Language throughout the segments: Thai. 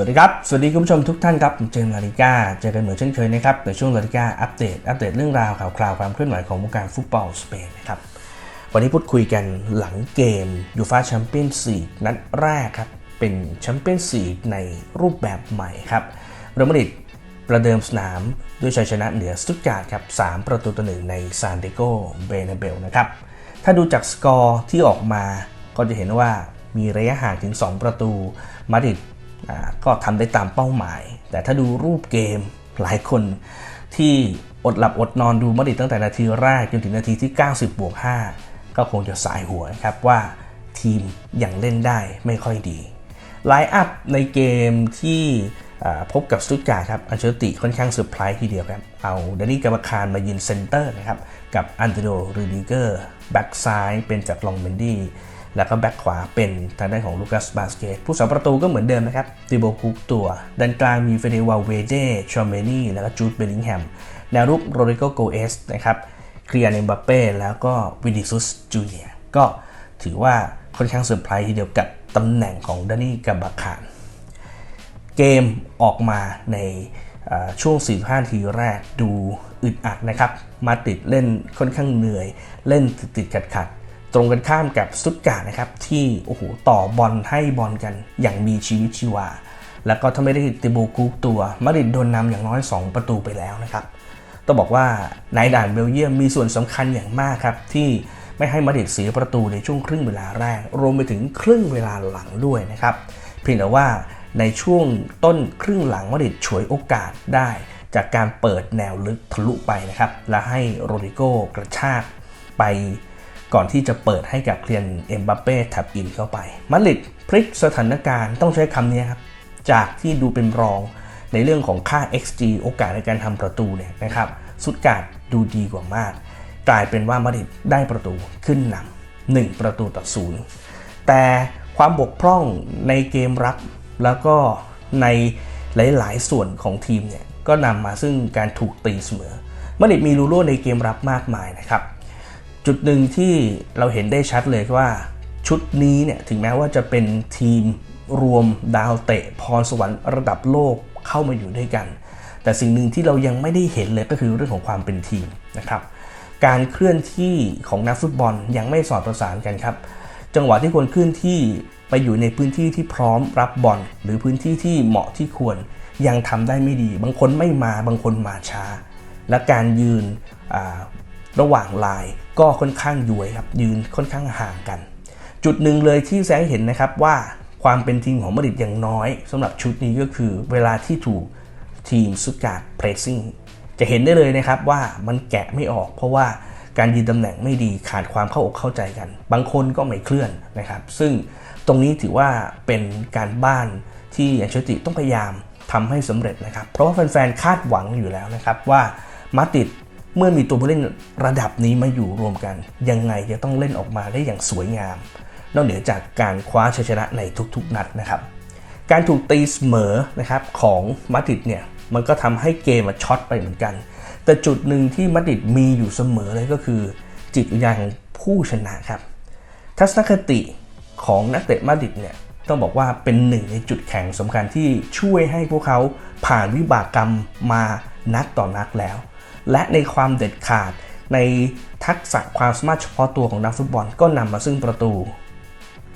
สวัสดีครับ สวัสดีคุณผู้ชมทุกท่านครับเจมส์ลาลิก้า เจอกันเหมือนเช่นเคยนะครับในช่วงลาลิก้าอัปเดต อัปเดตเรื่องราวข่าวคราวความเคลื่อนไหวของวงการฟุตบอลสเปนนะครับ วันนี้พูดคุยกันหลังเกมยูฟาแชมเปี้ยนส์ลีกนัดแรกครับ เป็นแชมเปี้ยนส์ลีกในรูปแบบใหม่ครับเรอัลมาดริดประเดิมสนามด้วยชัยชนะเหนือสตุตการ์ดครับ3ประตูต่อหนึ่งในซานดิโกเบนาเบลนะครับ ถ้าดูจากสกอร์ที่ออกมาก็จะเห็นว่ามีระยะห่างถึง 2 ประตูมาดริด ก็ทำได้ตามเป้าหมาย แต่ถ้าดูรูปเกมหลายคนที่อดหลับอดนอนดูมาดริดตั้งแต่นาทีแรกจนถึงนาทีที่ 90บวก5ก็คงจะสายหัวนะครับว่าทีมยังเล่นได้ไม่ค่อยดีไลน์อัพในเกมที่พบกับสตุตการ์ครับอันเชอร์ติค่อนข้างเซอร์ไพรส์ทีเดียวครับ เอาดานี่กรรมคารมายืนเซนเตอร์นะครับ กับอันเดโดรูดิเกอร์แบ็กซ้ายเป็นจากลองเบนดี้ แล้วก็แบ็กขวาเป็นทางด้านของลูคัสบาสเกตผู้สาประตูก็เหมือนเดิมนะครับติโบคุกตัวด้านกลางมีเฟเดวาเวเดชอมเมนี่แล้วก็จูดเบลลิงแฮมแนวรุกโรดิโกโกเอสนะครับเคลียร์เนมบัปเป้แล้วก็วินิซุสจูเนียก็ถือว่าค่อนข้างเซอร์ไพรส์ทีเดียวกับตำแหน่งของดานี่กับบาคารเกมออกมาในช่วง 45นาทีแรกดูอึดอัดนะครับ มาติดเล่นค่อนข้างเหนื่อย เล่นติดติดขัดขัด ตรงกันข้ามกับสตุตการ์ดนะครับที่โอ้โหต่อบอลให้บอลกันอย่างมีชีวิตชีวา แล้วก็ถ้าไม่ได้ติโบกุกตัวมาดริดโดนนำอย่างน้อย 2 ประตูไปแล้วนะครับต้องบอกว่านายด่านเบลเยียมมีส่วนสำคัญอย่างมากครับที่ไม่ให้มาดริดเสียประตูในช่วงครึ่งเวลาแรก รวมไปถึงครึ่งเวลาหลังด้วยนะครับเพียงแต่ว่าในช่วงต้นครึ่งหลังมาดริดฉวยโอกาสได้ จากการเปิดแนวลึกทะลุไปนะครับและให้โรดิโกกระชากไป ก่อนที่จะเปิดให้กับเคลียนเอ็มบัปเป้แท็บอินเข้าไปมาดริดพลิกสถานการณ์ต้องใช้คำนี้ครับ จากที่ดูเป็นรองในเรื่องของค่า XG โอกาสในการทำประตูเนี่ยนะครับสุดการดูดีกว่ามาก กลายเป็นว่ามาดริดได้ประตูขึ้นนำหนึ่งประตูต่อศูนย์แต่ความบกพร่องในเกมรับ แล้วก็ในหลาย ๆ ส่วนของทีมเนี่ยก็นำมาซึ่งการถูกตีเสมอมาดริดมีรูรั่วในเกมรับมากมายนะครับ จุดหนึ่งที่เราเห็นได้ชัดเลยว่าชุดนี้เนี่ยถึงแม้ว่าจะเป็นทีมรวมดาวเตะพรสวรรค์ระดับโลกเข้ามาอยู่ด้วยกัน แต่สิ่งหนึ่งที่เรายังไม่ได้เห็นเลยก็คือเรื่องของความเป็นทีมนะครับ การเคลื่อนที่ของนักฟุตบอลยังไม่สอดประสานกันครับ จังหวะที่ควรเคลื่อนที่ไปอยู่ในพื้นที่ที่พร้อมรับบอลหรือพื้นที่ที่เหมาะที่ควรยังทำได้ไม่ดี บางคนไม่มาบางคนมาช้า และการยืน ระหว่างลายก็ค่อนข้างย้วยครับ ยืนค่อนข้างห่างกัน จุดหนึ่งเลยที่แสงเห็นนะครับว่าความเป็นทีมของมาดริดอย่างน้อยสำหรับชุดนี้ก็คือเวลาที่ถูกทีมสุดการ์ดเพรสซิ่งจะเห็นได้เลยนะครับว่ามันแกะไม่ออก เพราะว่าการยืนตำแหน่งไม่ดีขาดความเข้าอกเข้าใจกัน บางคนก็ไม่เคลื่อนนะครับ ซึ่งตรงนี้ถือว่าเป็นการบ้านที่อันเชติต้องพยายามทำให้สำเร็จนะครับ เพราะว่าแฟนๆคาดหวังอยู่แล้วนะครับว่ามาดริด เมื่อมีตัวผู้เล่นระดับนี้มาอยู่รวมกัน ยังไงจะต้องเล่นออกมาได้อย่างสวยงาม นอกเหนือจากการคว้าชัยชนะในทุกๆ นัดนะครับ การถูกตีเสมอนะครับของมาดริดเนี่ยมันก็ทำให้เกมมันช็อตไปเหมือนกัน แต่จุดหนึ่งที่มาดริดมีอยู่เสมอเลยก็คือ จิตวิญญาณของผู้ชนะครับ ทัศนคติของนักเตะมาดริดเนี่ยต้องบอกว่าเป็นหนึ่งในจุดแข็งสำคัญที่ช่วยให้พวกเขาผ่านวิบากกรรมมานักต่อนักแล้ว และในความเด็ดขาดในทักษะความสามารถเฉพาะตัวของนักฟุตบอลก็นำมาซึ่งประตู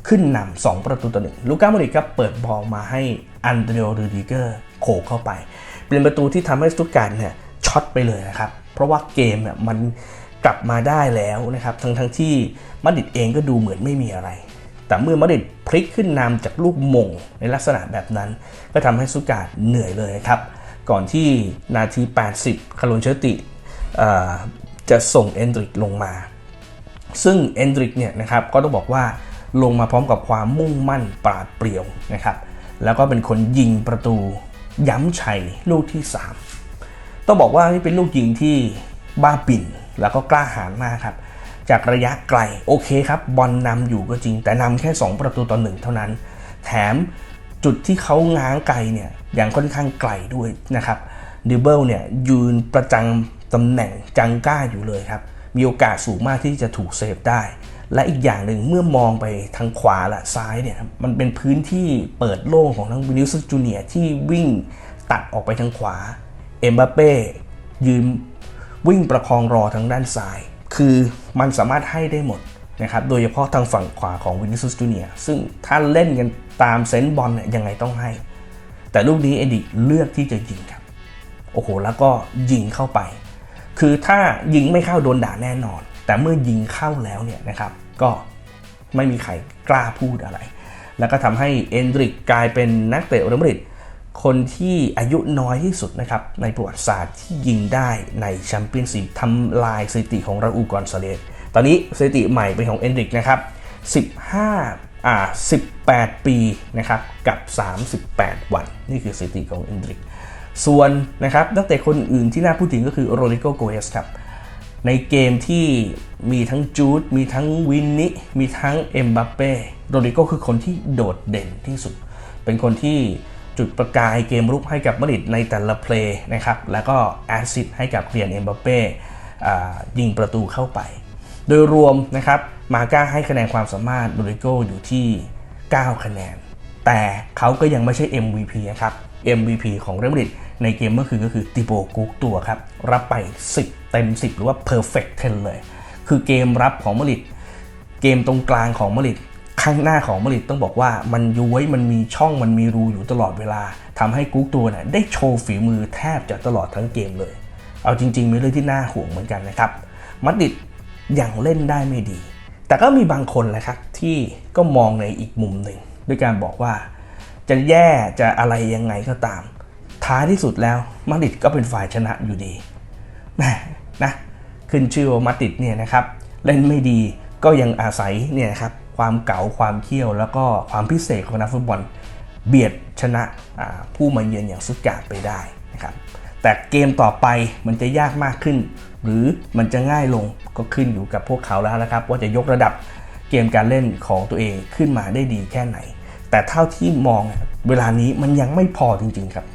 ขึ้นนำ2ประตูต่อหนึ่งลูก้าโมดริกครับเปิดบอลมาให้อันเดรโอรูดิเกอร์โขกเข้าไป เป็นประตูที่ทำให้สตุตการ์ดเนี่ยช็อตไปเลยนะครับ เพราะว่าเกมเนี่ยมันกลับมาได้แล้วนะครับ ทั้งทั้งที่มาดริดเองก็ดูเหมือนไม่มีอะไร แต่เมื่อมาดริดพลิกขึ้นนำจากลูกมงในลักษณะแบบนั้น ก็ทำให้สุการ์เหนื่อยเลยครับ ก่อนที่นาที 80 คาร์ลนเชอร์ติจะส่งเอนดริกลงมา ซึ่งเอนดริกเนี่ยนะครับก็ต้องบอกว่าลงมาพร้อมกับความมุ่งมั่นปราดเปรียวนะครับ แล้วก็เป็นคนยิงประตูย้ำชัยลูกที่ 3 ต้องบอกว่านี่เป็นลูกยิงที่บ้าปิ่นแล้วก็กล้าหาญมากครับ จากระยะไกลโอเคครับบอลนำอยู่ก็จริง แต่นำแค่ 2 ประตูต่อหนึ่งเท่านั้น แถม จุดที่เขาง้างไกลเนี่ยอยังค่อนข้างไกลด้วยนะครับดิเบิลเนี่ยยืนประจังตำแหน่งจังก้าอยู่เลยครับ มีโอกาสสูงมากที่จะถูกเซฟได้ และอีกอย่างหนึ่งเมื่อมองไปทางขวาและซ้ายเนี่ยมันเป็นพื้นที่เปิดโล่งของทั้งวินิสจูเนียที่วิ่งตัดออกไปทางขวา เอ็มบัปเป้ยืนวิ่งประคองรอทางด้านซ้าย คือมันสามารถให้ได้หมด นะครับโดยเฉพาะทางฝั่งขวาของวินิสุสจูเนียซึ่งถ้าเล่นกันตามเซนส์บอลเนี่ยยังไงต้องให้ แต่ลูกนี้เอดิเลือกที่จะยิงครับ โอ้โห แล้วก็ยิงเข้าไป คือถ้ายิงไม่เข้าโดนด่าแน่นอน แต่เมื่อยิงเข้าแล้วเนี่ยนะครับก็ไม่มีใครกล้าพูดอะไร แล้วก็ทำให้เอนดริกกลายเป็นนักเตะเรอัลมาดริดคนที่อายุน้อยที่สุดนะครับในประวัติศาสตร์ที่ยิงได้ในแชมเปี้ยนส์ลีกทำลายสถิติของราอูกอนซาเลส ตอนนี้สถิติใหม่เป็นของเอนดริกนะครับ 15อ่า18 ปีนะครับกับ 38 วัน นี่คือสถิติของเอนดริก ส่วนนะครับนักเตะคนอื่นที่น่าพูดถึงก็คือโรดิโกโกเอสครับในเกมที่มีทั้งจูด มีทั้งวินนิมีทั้งเอ็มบัปเป้โรดิโกคือคนที่โดดเด่นที่สุด เป็นคนที่จุดประกายเกมรุกให้กับมาดริดในแต่ละเพลย์นะครับ แล้วก็แอสซิสต์ให้กับเรียนเอ็มบัปเป้ยิงประตูเข้าไป โดยรวมนะครับมาก้าให้คะแนนความสามารถโรดิโกอยู่ที่ 9 คะแนน แต่เขาก็ยังไม่ใช่ MVP นะครับ MVP ของเรอัลมาดริดในเกมเมื่อคืนก็คือติโบกุกตัวครับ รับไป 10 เต็ม 10 หรือว่า perfect 10 เลย คือเกมรับของมาดริดเกมตรงกลางของมาดริดข้างหน้าของมาดริดต้องบอกว่ามันย้วยมันมีช่องมันมีรูอยู่ตลอดเวลาทำให้กุ๊กตัวเนี่ยได้โชว์ฝีมือแทบจะตลอดทั้งเกมเลย เอาจริง ๆ มีเรื่องที่น่าห่วงเหมือนกันนะครับมาดริด ยังเล่นได้ไม่ดี แต่ก็มีบางคนแหละครับที่ก็มองในอีกมุมหนึ่งด้วยการบอกว่า จะแย่จะอะไรยังไงก็ตาม ท้ายที่สุดแล้วมาดริดก็เป็นฝ่ายชนะอยู่ดีแหมนะขึ้นชื่อว่ามาดริดเนี่ยนะครับเล่นไม่ดีก็ยังอาศัยเนี่ยครับความเก๋าความเขี้ยว แล้วก็ความพิเศษของนักฟุตบอลเบียดชนะผู้มาเยือนอย่างสุดกาดไปได้นะครับแต่เกมต่อไปมันจะยากมากขึ้น หรือมันจะง่ายลงก็ขึ้นอยู่กับพวกเขาแล้วนะครับ ว่าจะยกระดับเกมการเล่นของตัวเองขึ้นมาได้ดีแค่ไหน แต่เท่าที่มองเวลานี้มันยังไม่พอจริง ๆ ครับ